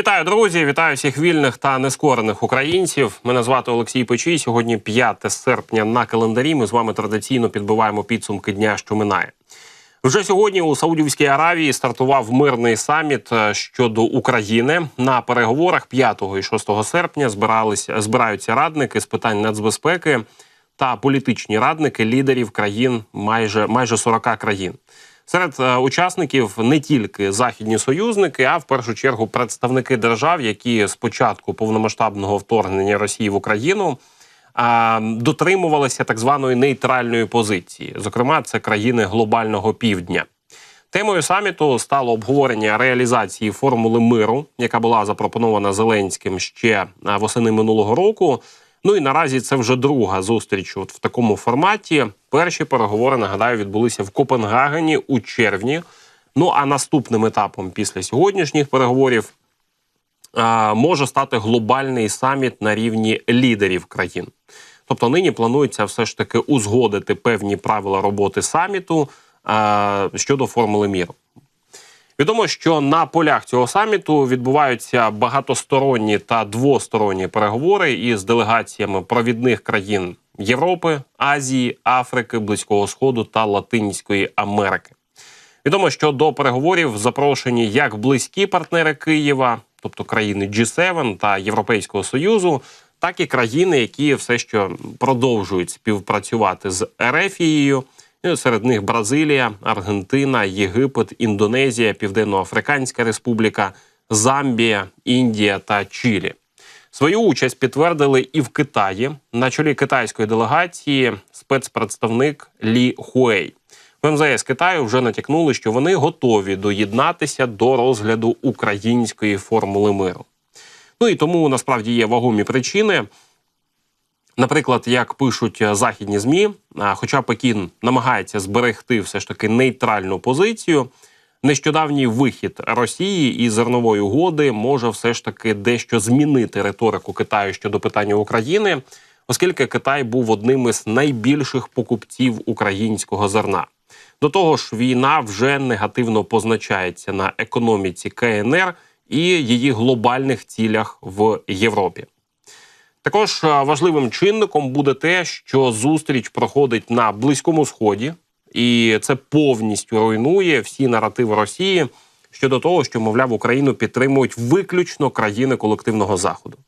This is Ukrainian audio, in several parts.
Вітаю, друзі! Вітаю всіх вільних та нескорених українців. Мене звати Олексій Печій. Сьогодні 5 серпня на календарі. Ми з вами традиційно підбиваємо підсумки дня, що минає. Вже сьогодні у Саудівській Аравії стартував мирний саміт е, щодо України. На переговорах 5 і 6 серпня збиралися збираються радники з питань нацбезпеки та політичні радники лідерів країн майже майже 40 країн. Серед е, учасників не тільки західні союзники, а в першу чергу представники держав, які з початку повномасштабного вторгнення Росії в Україну дотримувалися так званої нейтральної позиції. Зокрема, це країни глобального півдня. Темою саміту стало обговорення реалізації формули миру, яка була запропонована Зеленським ще восени минулого року. Ну і наразі це вже друга зустріч от в такому форматі. Перші переговори нагадаю відбулися в Копенгагені у червні. Ну а наступним етапом після сьогоднішніх переговорів а, може стати глобальний саміт на рівні лідерів країн. Тобто нині планується все ж таки узгодити певні правила роботи саміту а, щодо формули міру. Відомо, що на полях цього саміту відбуваються багатосторонні та двосторонні переговори із делегаціями провідних країн Європи, Азії, Африки, Близького Сходу та Латинської Америки. Відомо, що до переговорів запрошені як близькі партнери Києва, тобто країни G7 та Європейського Союзу, так і країни, які все ще продовжують співпрацювати з Ерефією. Ну, Серед них Бразилія, Аргентина, Єгипет, Індонезія, Південно-Африканська Республіка, Замбія, Індія та Чилі. Свою участь підтвердили і в Китаї на чолі китайської делегації спецпредставник Лі Хуей. В МЗС Китаю вже натякнули, що вони готові доєднатися до розгляду української формули миру. Ну і тому насправді є вагомі причини. Наприклад, як пишуть західні змі, хоча Пекін намагається зберегти все ж таки нейтральну позицію, нещодавній вихід Росії із зернової угоди може все ж таки дещо змінити риторику Китаю щодо питання України, оскільки Китай був одним із найбільших покупців українського зерна. До того ж, війна вже негативно позначається на економіці КНР і її глобальних цілях в Європі. Також важливим чинником буде те, що зустріч проходить на близькому сході, і це повністю руйнує всі наративи Росії щодо того, що мовляв Україну підтримують виключно країни колективного заходу.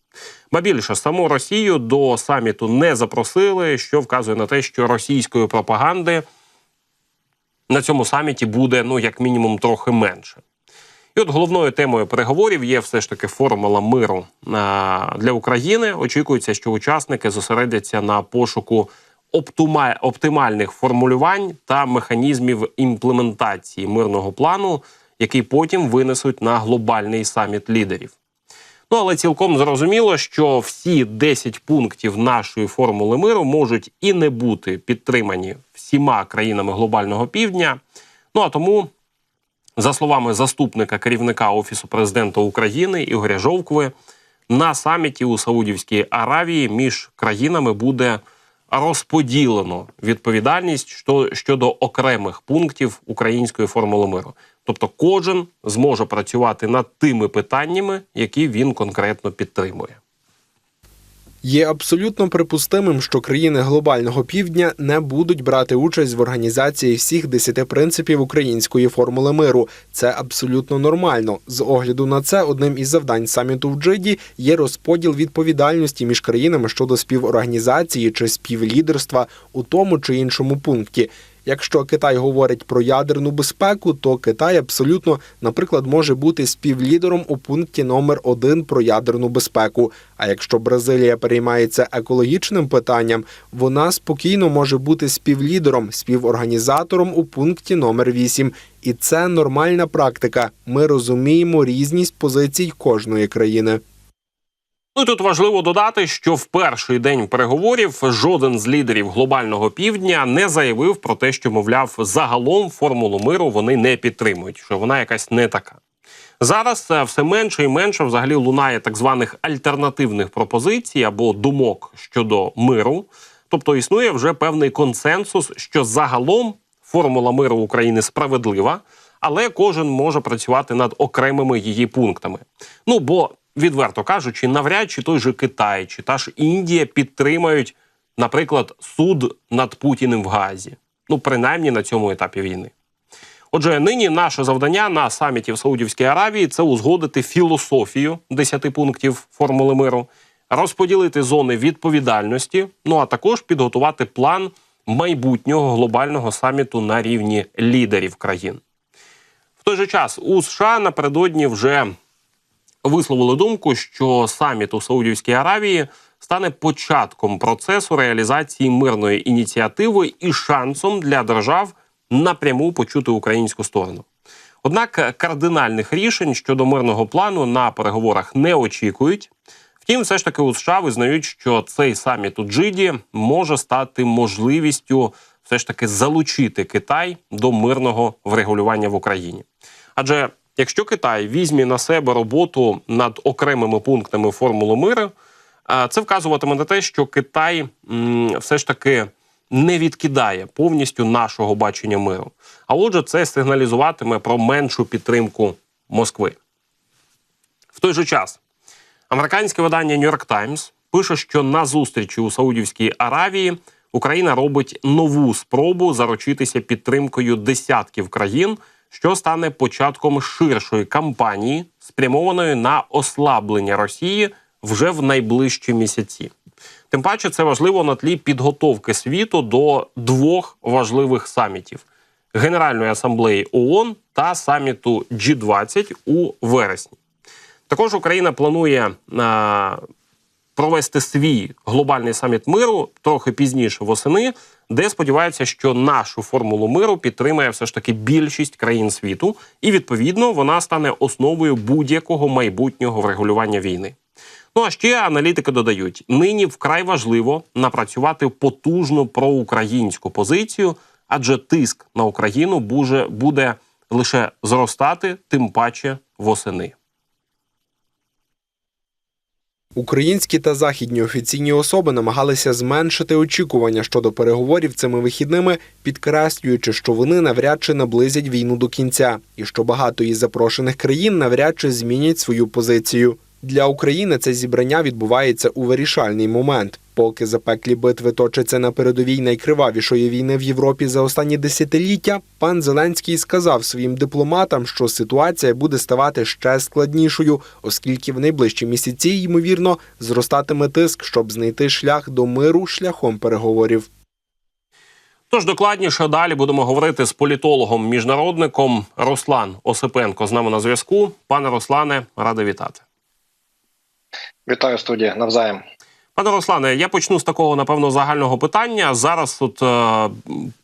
Ба більше саму Росію до саміту не запросили, що вказує на те, що російської пропаганди на цьому саміті буде ну як мінімум трохи менше. І от головною темою переговорів є все ж таки формула миру для України. Очікується, що учасники зосередяться на пошуку оптимальних формулювань та механізмів імплементації мирного плану, який потім винесуть на глобальний саміт лідерів. Ну але цілком зрозуміло, що всі 10 пунктів нашої формули миру можуть і не бути підтримані всіма країнами глобального півдня. Ну а тому. За словами заступника керівника Офісу президента України Ігоря Жовкви, на саміті у Саудівській Аравії між країнами буде розподілено відповідальність щодо окремих пунктів української формули миру. Тобто, кожен зможе працювати над тими питаннями, які він конкретно підтримує. Є абсолютно припустимим, що країни глобального півдня не будуть брати участь в організації всіх десяти принципів української формули миру. Це абсолютно нормально. З огляду на це, одним із завдань саміту в Джиді є розподіл відповідальності між країнами щодо співорганізації чи співлідерства у тому чи іншому пункті. Якщо Китай говорить про ядерну безпеку, то Китай абсолютно, наприклад, може бути співлідером у пункті номер 1 про ядерну безпеку. А якщо Бразилія переймається екологічним питанням, вона спокійно може бути співлідером, співорганізатором у пункті номер 8. І це нормальна практика. Ми розуміємо різність позицій кожної країни. Ну тут важливо додати, що в перший день переговорів жоден з лідерів глобального півдня не заявив про те, що мовляв загалом формулу миру вони не підтримують, що вона якась не така. Зараз все менше і менше взагалі лунає так званих альтернативних пропозицій або думок щодо миру. Тобто існує вже певний консенсус, що загалом формула миру України справедлива, але кожен може працювати над окремими її пунктами. Ну бо, відверто кажучи, навряд чи той же Китай чи та ж Індія підтримають, наприклад, суд над Путіним в Газі. Ну, принаймні на цьому етапі війни. Отже, нині наше завдання на саміті в Саудівській Аравії це узгодити філософію 10 пунктів формули миру, розподілити зони відповідальності, ну а також підготувати план майбутнього глобального саміту на рівні лідерів країн. В той же час у США напередодні вже висловили думку, що саміт у Саудівській Аравії стане початком процесу реалізації мирної ініціативи і шансом для держав напряму почути українську сторону. Однак кардинальних рішень щодо мирного плану на переговорах не очікують. Втім, все ж таки у США визнають, що цей саміт у Джиді може стати можливістю все ж таки залучити Китай до мирного врегулювання в Україні. Адже якщо Китай візьме на себе роботу над окремими пунктами формули миру, це вказуватиме на те, що Китай все ж таки не відкидає повністю нашого бачення миру. А отже, це сигналізуватиме про меншу підтримку Москви. В той же час американське видання New York Times пише, що на зустрічі у Саудівській Аравії Україна робить нову спробу заручитися підтримкою десятків країн, що стане початком ширшої кампанії, спрямованої на ослаблення Росії вже в найближчі місяці. Тим паче це важливо на тлі підготовки світу до двох важливих самітів: Генеральної асамблеї ООН та саміту G20 у вересні. Також Україна планує провести свій глобальний саміт миру трохи пізніше восени, де сподіваються, що нашу формулу миру підтримає все ж таки більшість країн світу, і відповідно вона стане основою будь-якого майбутнього врегулювання війни. Ну а ще аналітики додають: нині вкрай важливо напрацювати потужну проукраїнську позицію, адже тиск на Україну буде, лише зростати, тим паче восени. Українські та західні офіційні особи намагалися зменшити очікування щодо переговорів цими вихідними, підкреслюючи, що вони навряд чи наблизять війну до кінця, і що багато із запрошених країн навряд чи змінять свою позицію. Для України це зібрання відбувається у вирішальний момент. Поки запеклі битви точаться на передовій найкривавішої війни в Європі за останні десятиліття, пан Зеленський сказав своїм дипломатам, що ситуація буде ставати ще складнішою, оскільки в найближчі місяці, ймовірно, зростатиме тиск, щоб знайти шлях до миру шляхом переговорів. Тож докладніше далі будемо говорити з політологом міжнародником Руслан Осипенко з нами на зв'язку. Пане Руслане, радий вітати. Вітаю студія навзаєм. Пане Руслане, я почну з такого напевно загального питання. Зараз тут е,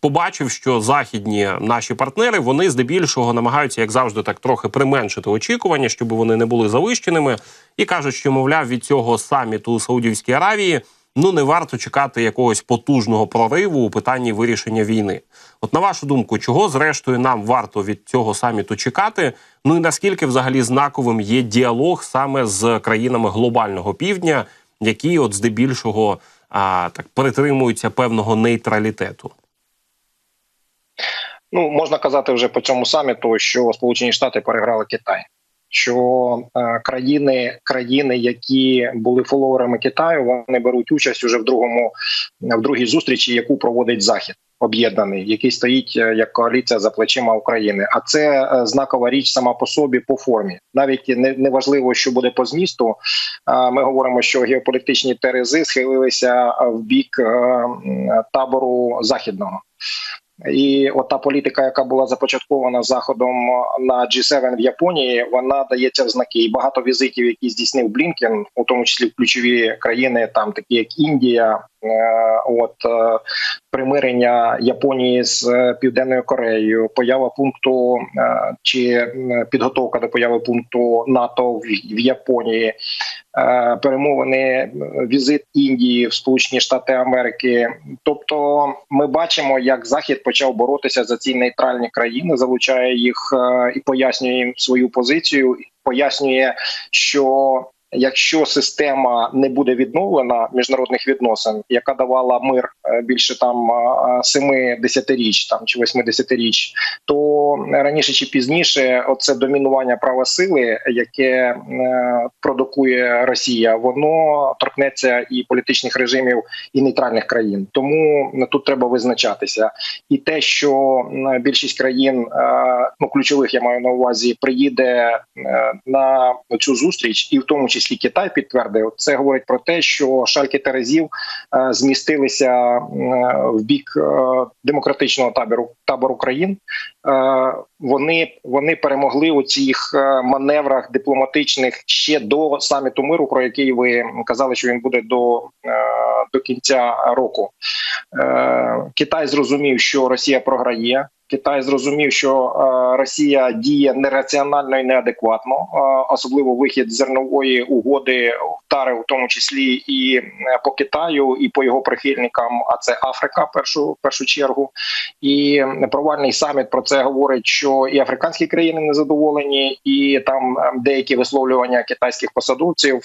побачив, що західні наші партнери вони здебільшого намагаються, як завжди, так трохи применшити очікування, щоб вони не були завищеними, і кажуть, що мовляв від цього саміту у Саудівській Аравії ну не варто чекати якогось потужного прориву у питанні вирішення війни. От на вашу думку, чого зрештою нам варто від цього саміту чекати? Ну і наскільки взагалі знаковим є діалог саме з країнами глобального півдня, які от здебільшого а, так перетримуються певного нейтралітету? Ну можна казати вже по цьому саміту, що Сполучені Штати переграли Китай. Що е, країни, країни, які були фоловерами Китаю, вони беруть участь уже в другому в другій зустрічі, яку проводить Захід об'єднаний, який стоїть е, як коаліція за плечима України. А це е, знакова річ сама по собі по формі. Навіть не, не важливо, що буде по змісту. Ми говоримо, що геополітичні терези схилилися в бік табору західного. І от та політика, яка була започаткована заходом на G7 в Японії, вона дається в знаки. І багато візитів, які здійснив Блінкен, у тому числі в ключові країни, там такі як Індія, от примирення Японії з Південною Кореєю, поява пункту чи підготовка до появи пункту НАТО в Японії. Перемовини візит Індії в Сполучені Штати Америки, тобто ми бачимо, як Захід почав боротися за ці нейтральні країни, залучає їх і пояснює їм свою позицію. Пояснює, що якщо система не буде відновлена міжнародних відносин, яка давала мир е, більше там е, семи десятиріч там чи восьми десятиріч, то раніше чи пізніше, оце домінування права сили, яке е, продукує Росія, воно торкнеться і політичних режимів, і нейтральних країн. Тому тут треба визначатися. І те, що більшість країн, ну ключових я маю на увазі, приїде на цю зустріч, і в тому числі Китай підтвердив, це говорить про те, що шальки терезів е, змістилися е, в бік е, демократичного табору табору країн. Вони вони перемогли у цих маневрах дипломатичних ще до саміту миру, про який ви казали, що він буде до, до кінця року. Китай зрозумів, що Росія програє. Китай зрозумів, що е, Росія діє нераціонально і неадекватно, е, особливо вихід зернової угоди вдарив в тому числі і е, по Китаю, і по його прихильникам. А це Африка, першу першу чергу. І провальний саміт про це говорить, що і африканські країни незадоволені, і там деякі висловлювання китайських посадовців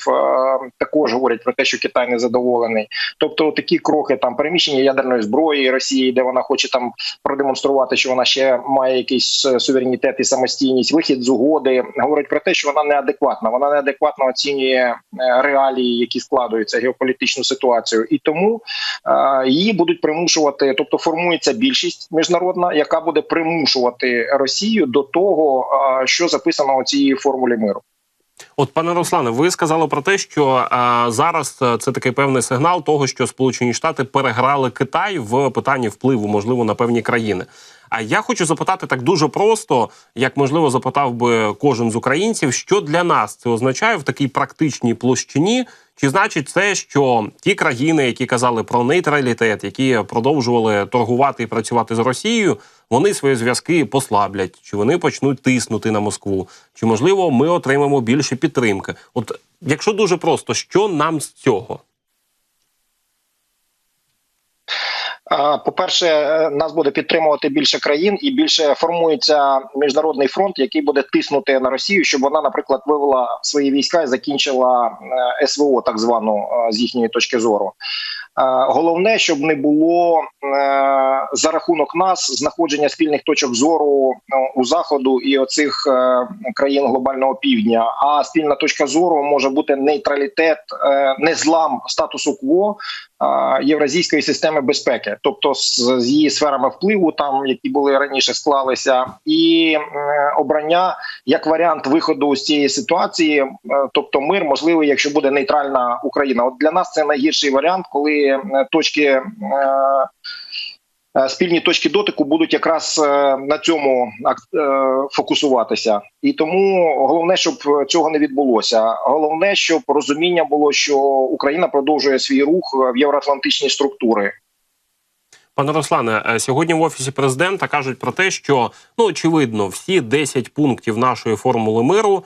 також говорять про те, що Китай незадоволений. Тобто такі кроки там переміщення ядерної зброї Росії, де вона хоче там продемонструвати, що вона ще має якийсь е, суверенітет і самостійність, вихід з угоди говорить про те, що вона неадекватна. Вона неадекватно оцінює е, реалії, які складуються геополітичну ситуацію, і тому е, її будуть примушувати, тобто формується більшість міжнародна, яка буде примушувати Росію до того, що записано у цій формулі миру. От, пане Руслане, ви сказали про те, що а, зараз це такий певний сигнал того, що Сполучені Штати переграли Китай в питанні впливу, можливо, на певні країни. А я хочу запитати так дуже просто, як можливо запитав би кожен з українців, що для нас це означає в такій практичній площині. Чи значить це, що ті країни, які казали про нейтралітет, які продовжували торгувати і працювати з Росією, вони свої зв'язки послаблять, чи вони почнуть тиснути на Москву, чи можливо ми отримаємо більше підтримки? От якщо дуже просто, що нам з цього? А, По-перше, е, нас буде підтримувати більше країн і більше формується міжнародний фронт, який буде тиснути на Росію, щоб вона, наприклад, вивела свої війська і закінчила е, СВО, так звану е, з їхньої точки зору. Головне, щоб не було за рахунок нас знаходження спільних точок зору у заходу і оцих країн глобального півдня. А спільна точка зору може бути нейтралітет, не злам статусу кво євразійської системи безпеки, тобто з, її сферами впливу, там які були раніше склалися, і обрання як варіант виходу з цієї ситуації, е, тобто мир можливий, якщо буде нейтральна Україна. От для нас це найгірший варіант, коли точки. Е, Спільні точки дотику будуть якраз е, на цьому е, фокусуватися, і тому головне, щоб цього не відбулося. Головне, щоб розуміння було, що Україна продовжує свій рух в євроатлантичні структури. Пане Руслане, сьогодні в офісі президента кажуть про те, що ну очевидно, всі 10 пунктів нашої формули миру,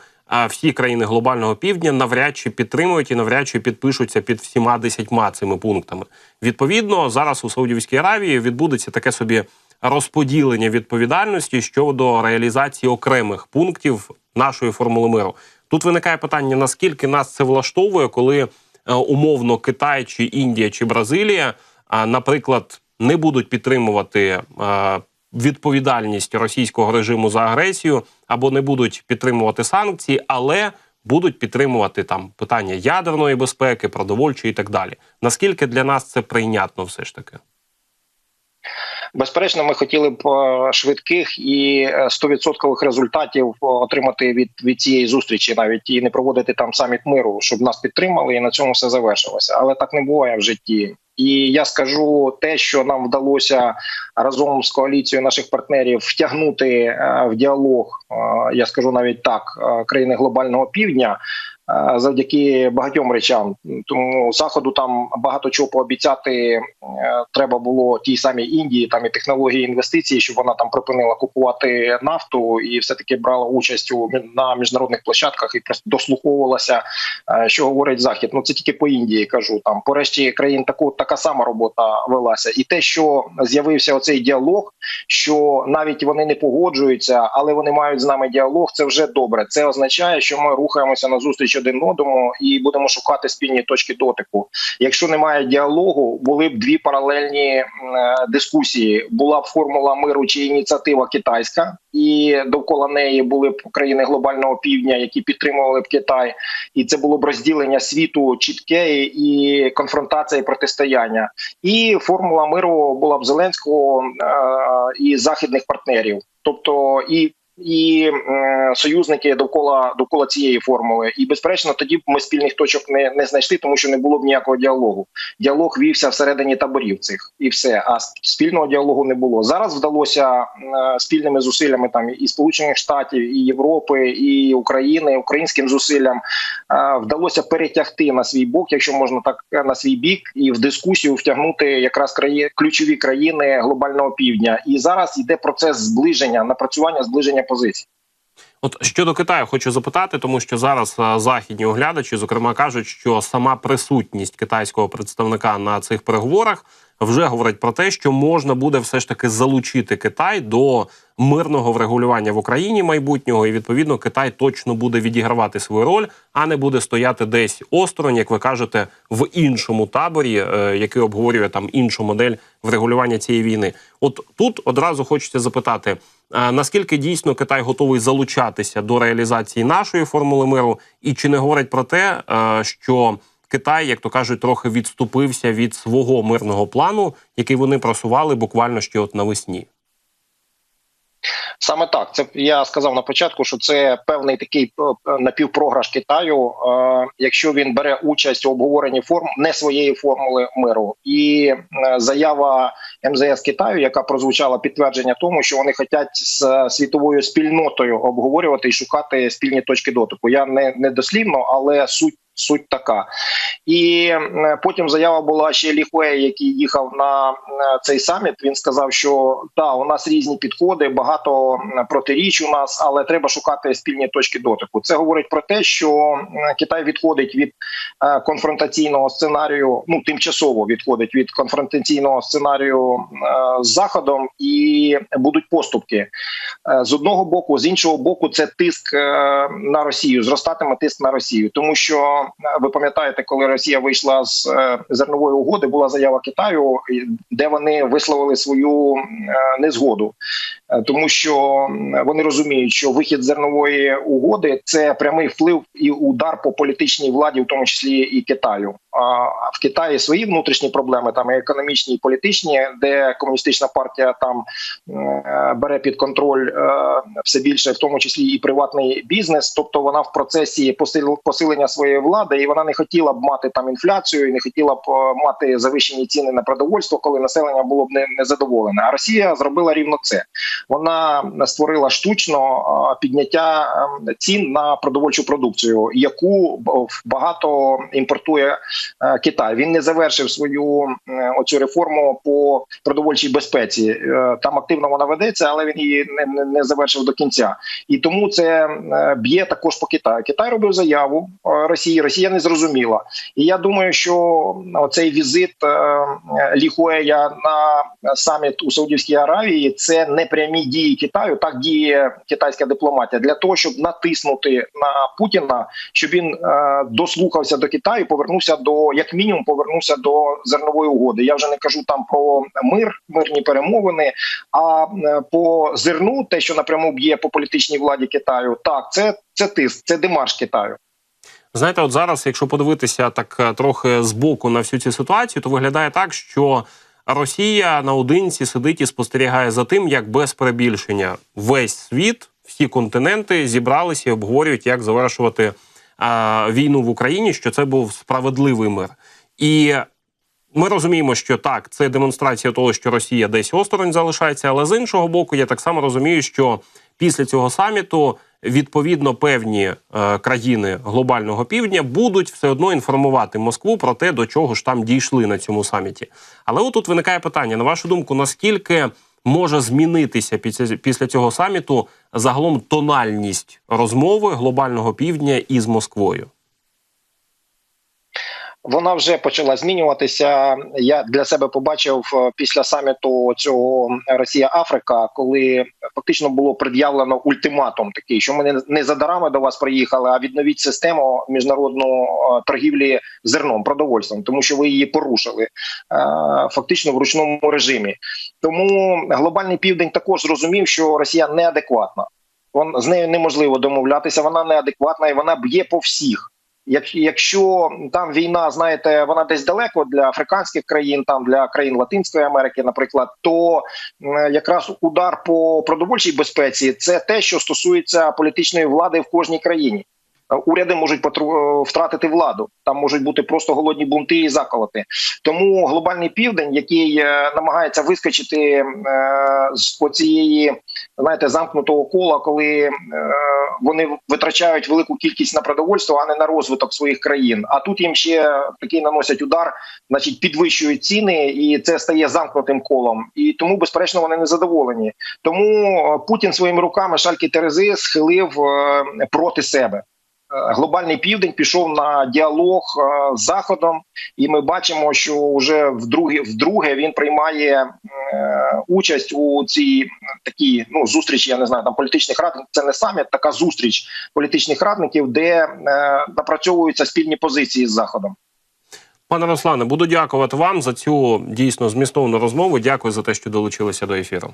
всі країни глобального півдня навряд чи підтримують і навряд чи підпишуться під всіма 10 цими пунктами. Відповідно, зараз у Саудівській Аравії відбудеться таке собі розподілення відповідальності щодо реалізації окремих пунктів нашої формули миру. Тут виникає питання: наскільки нас це влаштовує, коли е, умовно Китай чи Індія чи Бразилія, наприклад, не будуть підтримувати е, відповідальність російського режиму за агресію або не будуть підтримувати санкції, але будуть підтримувати там питання ядерної безпеки, продовольчої і так далі. Наскільки для нас це прийнятно, все ж таки? Безперечно, ми хотіли б е, швидких і е, 100% результатів е, отримати від, від цієї зустрічі, навіть і не проводити там саміт миру, щоб нас підтримали, і на цьому все завершилося. Але так не буває в житті. І я скажу те, що нам вдалося разом з коаліцією наших партнерів втягнути е, в діалог. е, Я скажу навіть так, е, країни глобального півдня. Е, Завдяки багатьом речам, тому заходу там багато чого пообіцяти е, треба було тій самій Індії, там і технології інвестицій, щоб вона там припинила купувати нафту і все таки брала участь у на міжнародних площадках і дослуховувалася, е, що говорить захід. Ну це тільки по Індії кажу. Там по решті країн таку така сама робота велася, і те, що з'явився оцей діалог, що навіть вони не погоджуються, але вони мають з нами діалог. Це вже добре. Це означає, що ми рухаємося на зустріч один одному і будемо шукати спільні точки дотику. Якщо немає діалогу, були б дві паралельні е, дискусії. Була б формула миру чи ініціатива китайська, і довкола неї були б країни глобального півдня, які підтримували б Китай, і це було б розділення світу чітке і конфронтація і протистояння. І формула миру була б Зеленського е, і західних партнерів, тобто і. І е, союзники довкола довкола цієї формули, і безперечно, тоді б ми спільних точок не, не знайшли, тому що не було б ніякого діалогу. Діалог вівся всередині таборів цих, і все. А спільного діалогу не було. Зараз вдалося е, спільними зусиллями там і Сполучених Штатів, і Європи, і України, українським зусиллям е, вдалося перетягти на свій бок, якщо можна так е, на свій бік, і в дискусію втягнути якраз краї, ключові країни глобального півдня. І зараз йде процес зближення, напрацювання зближення позицій. От щодо Китаю, хочу запитати, тому що зараз е, західні оглядачі, зокрема, кажуть, що сама присутність китайського представника на цих переговорах вже говорить про те, що можна буде все ж таки залучити Китай до мирного врегулювання в Україні майбутнього, і відповідно Китай точно буде відігравати свою роль, а не буде стояти десь осторонь, як ви кажете, в іншому таборі, е, який обговорює там іншу модель врегулювання цієї війни. От тут одразу хочеться запитати. Наскільки дійсно Китай готовий залучатися до реалізації нашої формули миру, і чи не говорить про те, е, що Китай, як то кажуть, трохи відступився від свого мирного плану, який вони просували буквально ще от навесні? Саме так, це я сказав на початку, що це певний такий е, напівпрограш Китаю, е, якщо він бере участь у обговоренні форм не своєї формули миру, і е, заява МЗС Китаю, яка прозвучала підтвердження тому, що вони хочуть з світовою спільнотою обговорювати і шукати спільні точки дотику. Я не, не дослівно, але суть. Суть така, і потім заява була ще Ліхуе, який їхав на цей саміт. Він сказав, що да, у нас різні підходи, багато протиріч у нас, але треба шукати спільні точки дотику. Це говорить про те, що Китай відходить від е, конфронтаційного сценарію. Ну тимчасово відходить від конфронтаційного сценарію е, з заходом, і будуть поступки Е, з одного боку, з іншого боку, це тиск на Росію. Зростатиме тиск на Росію, тому що ви пам'ятаєте, коли Росія вийшла з е, зернової угоди, була заява Китаю, де вони висловили свою е, незгоду, Е, тому що вони розуміють, що вихід зернової угоди це прямий вплив і удар по політичній владі, в тому числі і Китаю. В Китаї свої внутрішні проблеми, там і економічні, і політичні, де комуністична партія там е, бере під контроль е, все більше, в тому числі і приватний бізнес. Тобто вона в процесі посил- посилення своєї влади, і вона не хотіла б мати там інфляцію, і не хотіла б е, мати завищені ціни на продовольство, коли населення було б не, незадоволене. А Росія зробила рівно це. Вона створила штучно підняття е, цін на продовольчу продукцію, яку багато імпортує Китай. Він не завершив свою е, оцю реформу по продовольчій безпеці. Е, Там активно вона ведеться, але він її не, не, завершив до кінця. І тому це е, б'є також по Китаю. Китай робив заяву е, Росії. Росія не зрозуміла. І я думаю, що цей візит е, Ліхуея на саміт у Саудівській Аравії це не прямі дії Китаю. Так діє китайська дипломатія для того, щоб натиснути на Путіна, щоб він е, дослухався до Китаю, повернувся до як мінімум, повернувся до зернової угоди. Я вже не кажу там про мир, мирні перемовини. А е, по зерну, те, що напряму б'є по політичній владі Китаю, так це, це тиск, це демарш Китаю. Знаєте, от зараз, якщо подивитися так е, трохи збоку на всю цю ситуацію, то виглядає так, що Росія наодинці сидить і спостерігає за тим, як без перебільшення весь світ, всі континенти зібралися і обговорюють, як завершувати війну в Україні, що це був справедливий мир. І ми розуміємо, що так, це демонстрація того, що Росія десь осторонь залишається, але з іншого боку, я так само розумію, що після цього саміту відповідно певні е, країни глобального півдня будуть все одно інформувати Москву про те, до чого ж там дійшли на цьому саміті. Але отут виникає питання: на вашу думку, наскільки може змінитися після, після цього саміту загалом тональність розмови глобального півдня із Москвою? Вона вже почала змінюватися. Я для себе побачив е, після саміту цього Росія Африка, коли фактично було пред'явлено ультиматум такий, що ми не- за дарами до вас приїхали, а відновіть систему міжнародну е, торгівлі зерном, продовольством, тому що ви її порушили е, фактично в ручному режимі. Тому глобальний південь також зрозумів, що Росія неадекватна. Вон з нею неможливо домовлятися. Вона неадекватна і вона б'є по всіх. Як, якщо там війна, знаєте, вона десь далеко для африканських країн, там для країн Латинської Америки, наприклад, то якраз удар по продовольчій безпеці це те, що стосується політичної влади в кожній країні. Уряди можуть е, втратити владу, там можуть бути просто голодні бунти і заколоти. Тому глобальний південь, який е, намагається вискочити е, з оцієї знаєте, замкнутого кола, коли вони витрачають велику кількість на продовольство, а не на розвиток своїх країн. А тут їм ще такий наносять удар, значить підвищують ціни, і це стає замкнутим колом. І тому, безперечно, вони не задоволені. Тому Путін своїми руками шальки Терези схилив проти себе. Глобальний південь пішов на діалог е, з заходом, і ми бачимо, що вже вдруге, вдруге він приймає е, участь у цій такій ну зустрічі. Я не знаю, там політичних радників. Це не саміт, така зустріч політичних радників, де е, напрацьовуються спільні позиції з заходом. Пане Руслане, буду дякувати вам за цю дійсно змістовну розмову. Дякую за те, що долучилися до ефіру.